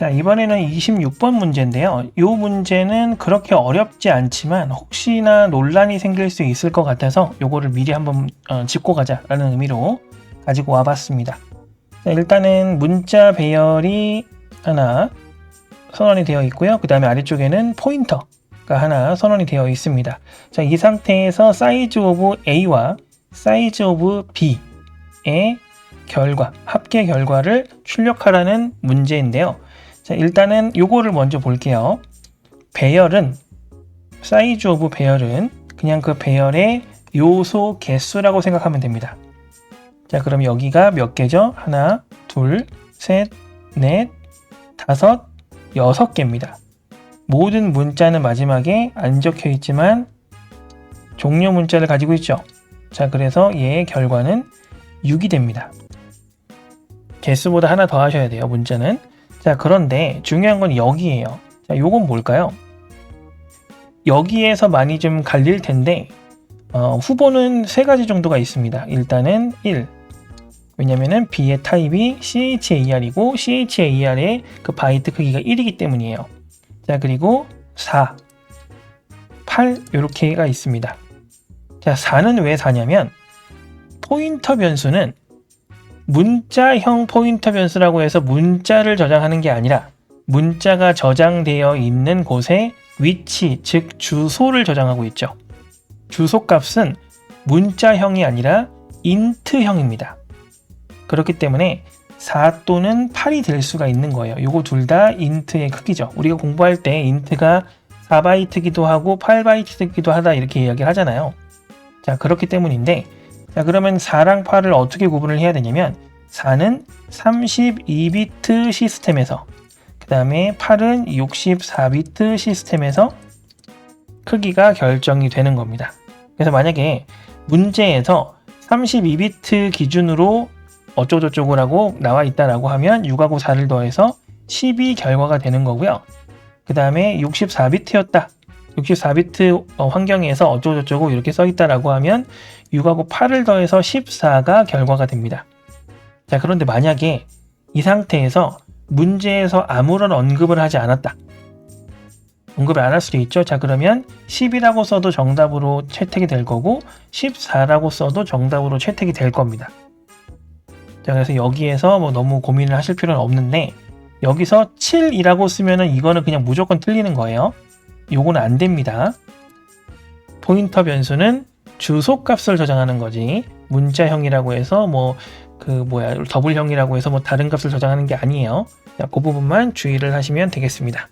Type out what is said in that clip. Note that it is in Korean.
자, 이번에는 26번 문제인데요. 이 문제는 그렇게 어렵지 않지만 혹시나 논란이 생길 수 있을 것 같아서 요거를 미리 한번 어, 짚고 가자라는 의미로 가지고 와봤습니다. 자, 일단은 문자 배열이 하나 선언이 되어 있고요. 그 다음에 아래쪽에는 포인터가 하나 선언이 되어 있습니다. 자, 이 상태에서 사이즈 오브 A와 사이즈 오브 B의 결과, 합계 결과를 출력하라는 문제인데요. 자, 일단은 요거를 먼저 볼게요. 배열은 사이즈 오브 배열은 그냥 그 배열의 요소 개수라고 생각하면 됩니다. 자, 그럼 여기가 몇 개죠? 하나, 둘, 셋, 넷, 다섯, 여섯 개입니다. 모든 문자는 마지막에 안 적혀 있지만 종료 문자를 가지고 있죠. 자, 그래서 얘의 결과는 6이 됩니다. 개수보다 하나 더 하셔야 돼요, 문자는. 자, 그런데 중요한 건 여기에요. 자, 요건 뭘까요? 여기에서 많이 좀 갈릴 텐데, 어, 후보는 세 가지 정도가 있습니다. 일단은 1. 왜냐면은 B의 타입이 CHAR이고 CHAR의 그 바이트 크기가 1이기 때문이에요. 자, 그리고 4, 8 이렇게가 있습니다. 자, 4는 왜 4냐면 포인터 변수는 문자형 포인터 변수라고 해서 문자를 저장하는 게 아니라 문자가 저장되어 있는 곳의 위치, 즉 주소를 저장하고 있죠. 주소 값은 문자형이 아니라 인트형입니다. 그렇기 때문에 4 또는 8이 될 수가 있는 거예요. 요거 둘 다 인트의 크기죠. 우리가 공부할 때 인트가 4바이트기도 하고 8바이트기도 하다 이렇게 이야기를 하잖아요. 자, 그렇기 때문인데 자, 그러면 4랑 8을 어떻게 구분을 해야 되냐면 4는 32비트 시스템에서 그 다음에 8은 64비트 시스템에서 크기가 결정이 되는 겁니다. 그래서 만약에 문제에서 32비트 기준으로 어쩌고저쩌고라고 나와 있다라고 하면 6하고 4를 더해서 12 결과가 되는 거고요. 그 다음에 64비트였다. 64비트 어, 환경에서 어쩌고저쩌고 이렇게 써 있다라고 하면 6하고 8을 더해서 14가 결과가 됩니다. 자, 그런데 만약에 이 상태에서 문제에서 아무런 언급을 하지 않았다. 언급을 안 할 수도 있죠. 자, 그러면 10이라고 써도 정답으로 채택이 될 거고 14라고 써도 정답으로 채택이 될 겁니다. 자, 그래서 여기에서 뭐 너무 고민을 하실 필요는 없는데 여기서 7이라고 쓰면은 이거는 그냥 무조건 틀리는 거예요. 요거는 안 됩니다. 포인터 변수는 주소 값을 저장하는 거지 문자형이라고 해서 뭐 그 뭐야 더블형이라고 해서 뭐 다른 값을 저장하는 게 아니에요. 자, 그 부분만 주의를 하시면 되겠습니다.